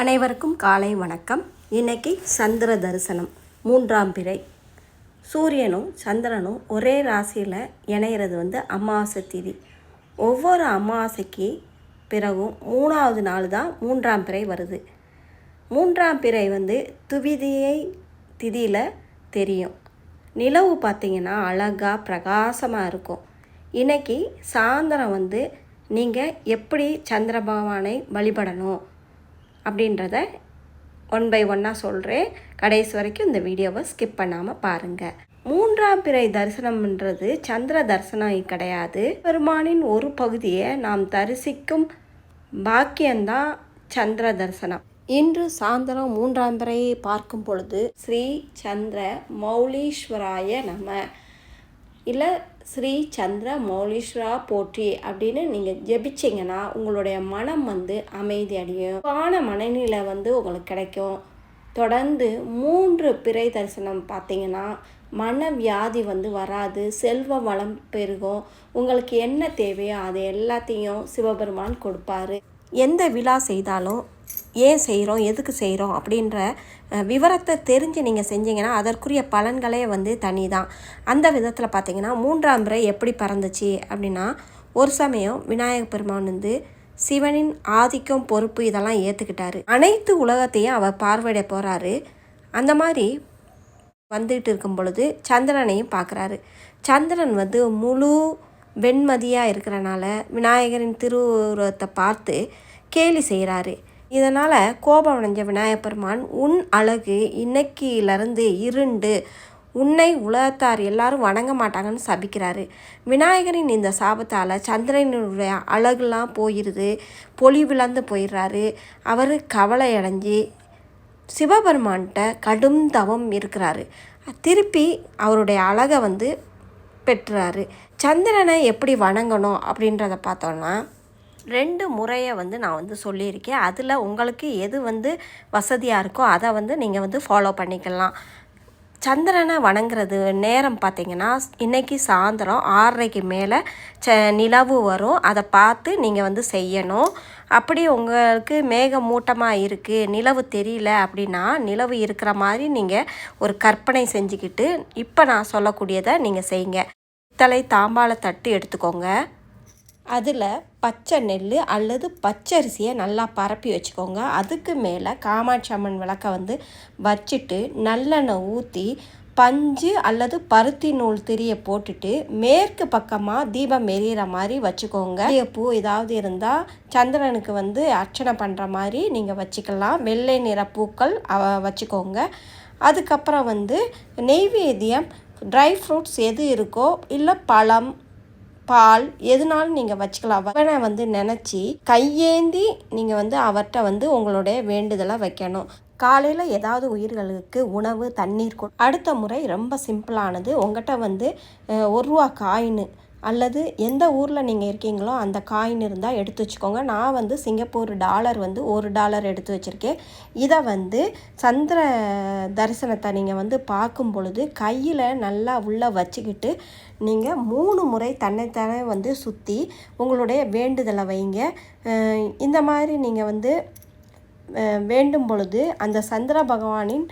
அனைவருக்கும் காலை வணக்கம். இன்னைக்கு சந்திர தரிசனம் மூன்றாம் பிறை. சூரியனும் சந்திரனும் ஒரே ராசியில் இணையிறது வந்து அமாவாசை திதி. ஒவ்வொரு அமாவாசைக்கு பிறகும் மூணாவது நாள் தான் மூன்றாம் பிறை வருது. மூன்றாம் பிறை வந்து துவிதியை திதியில் தெரியும். நிலவு பார்த்தீங்கன்னா அழகாக பிரகாசமாக இருக்கும். இன்றைக்கி சாயந்தரம் வந்து நீங்கள் எப்படி சந்திர பகவானை வழிபடணும்? அப்படின்றத ஒன் பை ஒன்னாக சொல்கிறேன் கடைசி வரைக்கும் இந்த வீடியோவை ஸ்கிப் பண்ணாமல் பாருங்கள் மூன்றாம் பிறை தரிசனம்ன்றது சந்திர தரிசனம் கிடையாது. பெருமானின் ஒரு பகுதியை நாம் தரிசிக்கும் பாக்கியம்தான் சந்திர தரிசனம். இன்று சாயந்தரம் மூன்றாம் பிறையை பார்க்கும் பொழுது ஸ்ரீ சந்திர மௌலீஸ்வராய நம இல்லை ஸ்ரீ சந்திர மௌலீஸ்வரா போற்றி அப்படின்னு நீங்கள் ஜெபிச்சிங்கன்னா உங்களுடைய மனம் வந்து அமைதி அடையும். பான மனநிலை வந்து உங்களுக்கு கிடைக்கும். தொடர்ந்து மூன்று பிறை தரிசனம் பார்த்தீங்கன்னா மன வியாதி வந்து வராது செல்வ வளம் பெருகும். உங்களுக்கு என்ன தேவையோ அது எல்லாத்தையும் சிவபெருமான் கொடுப்பாரு. எந்த விழா செய்தாலும் ஏன் செய்கிறோம் எதுக்கு செய்கிறோம் அப்படின்ற விவரத்தை தெரிஞ்சு நீங்கள் செஞ்சீங்கன்னா அதற்குரிய பலன்களே வந்து தனி தான். அந்த விதத்தில் பார்த்தீங்கன்னா மூன்றாம் பிறை எப்படி பறந்துச்சு அப்படின்னா ஒரு சமயம் விநாயக பெருமான் வந்து சிவனின் ஆதிக்கம் பொறுப்பு இதெல்லாம் ஏற்றுக்கிட்டாரு அனைத்து உலகத்தையும் அவர் பார்வையிட போகிறாரு அந்த மாதிரி வந்துட்டு இருக்கும் பொழுது சந்திரனையும் பார்க்குறாரு சந்திரன் வந்து முழு வெண்மதியாக இருக்கிறனால விநாயகரின் திருவுருவத்தை பார்த்து கேலி செய்கிறாரு இதனால் கோபம் அடைஞ்ச விநாயகப் பெருமான் உன் அழகு இன்னைக்கிலிருந்து இருண்டு. உன்னை உலகத்தார் எல்லாரும் வணங்க மாட்டாங்கன்னு சபிக்கிறாரு. விநாயகரின் இந்த சாபத்தால் சந்திரனுடைய அழகுலாம் போயிடுது பொலிவிழந்து போயிடுறாரு. அவர் கவலை அடைஞ்சு சிவபெருமான்கிட்ட கடும் தவம் இருக்கிறாரு. திருப்பி அவருடைய அழகை வந்து பெற்றுறாரு சந்திரனை எப்படி வணங்கணும் அப்படின்றத பார்த்தோன்னா ரெண்டு முறையை வந்து நான் வந்து சொல்லியிருக்கேன். அதில் உங்களுக்கு எது வந்து வசதியாக இருக்கோ அதை வந்து நீங்கள் வந்து ஃபாலோ பண்ணிக்கலாம். சந்திரனை வணங்குறது நேரம் பார்த்தீங்கன்னா இன்றைக்கி சாயந்தரம் ஆறரைக்கு மேலே ச நிலவு வரும். அதை பார்த்து நீங்கள் வந்து செய்யணும். அப்படி உங்களுக்கு மேகமூட்டமாக இருக்குது நிலவு தெரியல அப்படின்னா நிலவு இருக்கிற மாதிரி நீங்கள் ஒரு கற்பனை செஞ்சுக்கிட்டு இப்போ நான் சொல்லக்கூடியதை நீங்கள் செய்யுங்க. தலை தாம்பாளை தட்டு எடுத்துக்கோங்க. அதில் பச்சை நெல் அல்லது பச்சரிசியை நல்லா பரப்பி வச்சுக்கோங்க. அதுக்கு மேலே காமாட்சி அம்மன் விளக்கை வந்து வச்சுட்டு நல்லெண்ணெய் ஊற்றி பஞ்சு அல்லது பருத்தி நூல் திரியை போட்டுட்டு மேற்கு பக்கமாக தீபம் எரியிற மாதிரி வச்சுக்கோங்க. பூ ஏதாவது இருந்தால் சந்திரனுக்கு வந்து அர்ச்சனை பண்ணுற மாதிரி நீங்கள் வச்சுக்கலாம். வெள்ளை நிற பூக்கள் அவ- வச்சுக்கோங்க. அதுக்கப்புறம் வந்து நெய்வேத்தியம் ட்ரை ஃப்ரூட்ஸ் எது இருக்கோ இல்லை பழம் பால் எதுனாலும் நீங்கள் வச்சுக்கலாம். அவனை வந்து நினச்சி கையேந்தி நீங்கள் வந்து அவர்கிட்ட வந்து உங்களுடைய வேண்டுதலை வைக்கணும். காலையில் ஏதாவது உயிர்களுக்கு உணவு தண்ணீர் கொடு. அடுத்த முறை ரொம்ப சிம்பிளானது. உங்கள்கிட்ட வந்து ஒரு ரூபா காயின்னு அல்லது எந்த ஊரில் நீங்கள் இருக்கீங்களோ அந்த காயின் இருந்தால் எடுத்து வச்சுக்கோங்க. நான் வந்து சிங்கப்பூர் டாலர் வந்து ஒரு டாலர் எடுத்து வச்சுருக்கேன். இதை வந்து சந்திர தரிசனத்தை நீங்கள் வந்து பார்க்கும் பொழுது கையில் நல்லா உள்ளே வச்சுக்கிட்டு நீங்கள் மூணு முறை தன்னைத்தானே வந்து சுற்றி உங்களுடைய வேண்டுதலை வைங்க. இந்த மாதிரி நீங்கள் வந்து வேண்டும் பொழுது அந்த சந்திர பகவானின்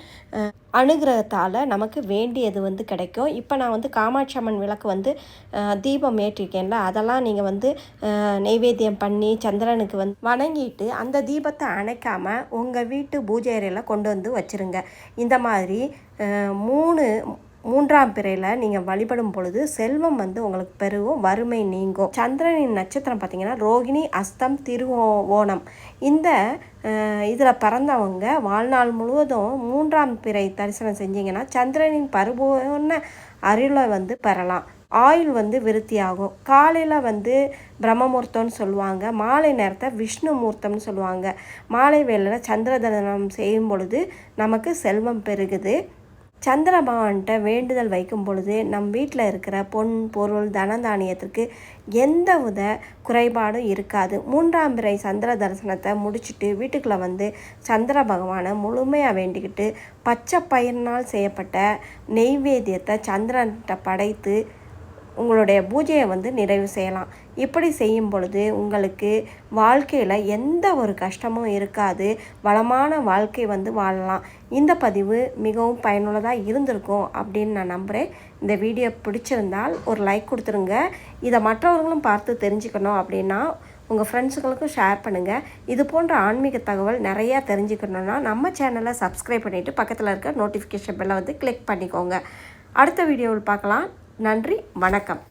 அனுகிரகத்தால் நமக்கு வேண்டியது வந்து கிடைக்கும். இப்போ நான் வந்து காமாட்சி அம்மன் விளக்கு வந்து தீபம் ஏற்றிருக்கேன்ல அதெல்லாம் நீங்கள் வந்து நெய்வேத்தியம் பண்ணி சந்திரனுக்கு வந்து வணங்கிட்டு அந்த தீபத்தை அணைக்காமல் உங்கள் வீட்டு பூஜை அறையில் கொண்டு வந்து வச்சுருங்க. இந்த மாதிரி மூணு மூன்றாம் பிறையில் நீங்கள் வழிபடும் பொழுது செல்வம் வந்து உங்களுக்கு பெருகும் வறுமை நீங்கும். சந்திரனின் நட்சத்திரம் பார்த்தீங்கன்னா ரோகிணி அஸ்தம் திருவோணம். இந்த இதில் பிறந்தவங்க வாழ்நாள் முழுவதும் மூன்றாம் பிறை தரிசனம் செஞ்சீங்கன்னா சந்திரனின் பரிபூர்ண அருளை வந்து பெறலாம். ஆயுள் வந்து விருத்தியாகும். காலையில் வந்து பிரம்மமுகூர்த்தம்னு சொல்லுவாங்க. மாலை நேரத்தை விஷ்ணு முகூர்த்தம்னு சொல்லுவாங்க. மாலை வேளையில் சந்திர தரிசனம் செய்யும் பொழுது நமக்கு செல்வம் பெருகுது. சந்திர பகவான்கிட்ட வேண்டுதல் வைக்கும் பொழுது நம் வீட்டில் இருக்கிற பொன் பொருள் தனதானியத்திற்கு எந்த வித குறைபாடும் இருக்காது. மூன்றாம் பிறை சந்திர தரிசனத்தை முடிச்சுட்டு வீட்டுக்குள்ளே வந்து சந்திர பகவானை முழுமையாக வேண்டிக்கிட்டு பச்சை பயிரினால் செய்யப்பட்ட நெய்வேத்தியத்தை சந்திரன்கிட்ட படைத்து உங்களுடைய பூஜையை வந்து நிறைவு செய்யலாம். இப்படி செய்யும் பொழுது உங்களுக்கு வாழ்க்கையில் எந்த ஒரு கஷ்டமும் இருக்காது. வளமான வாழ்க்கை வந்து வாழலாம். இந்த பதிவு மிகவும் பயனுள்ளதாக இருந்திருக்கும் அப்படின்னு நான் நம்புகிறேன் இந்த வீடியோ பிடிச்சிருந்தால் ஒரு லைக் கொடுத்துருங்க. இதை மற்றவர்களும் பார்த்து தெரிஞ்சுக்கணும் அப்படின்னா உங்கள் ஃப்ரெண்ட்ஸுங்களுக்கும் ஷேர் பண்ணுங்கள் இது போன்ற ஆன்மீக தகவல் நிறையா தெரிஞ்சுக்கணுன்னா நம்ம சேனலை சப்ஸ்கிரைப் பண்ணிவிட்டு பக்கத்தில் இருக்க நோட்டிஃபிகேஷன் பெல்லை வந்து கிளிக் பண்ணிக்கோங்க. அடுத்த வீடியோவில் பார்க்கலாம். நன்றி வணக்கம்.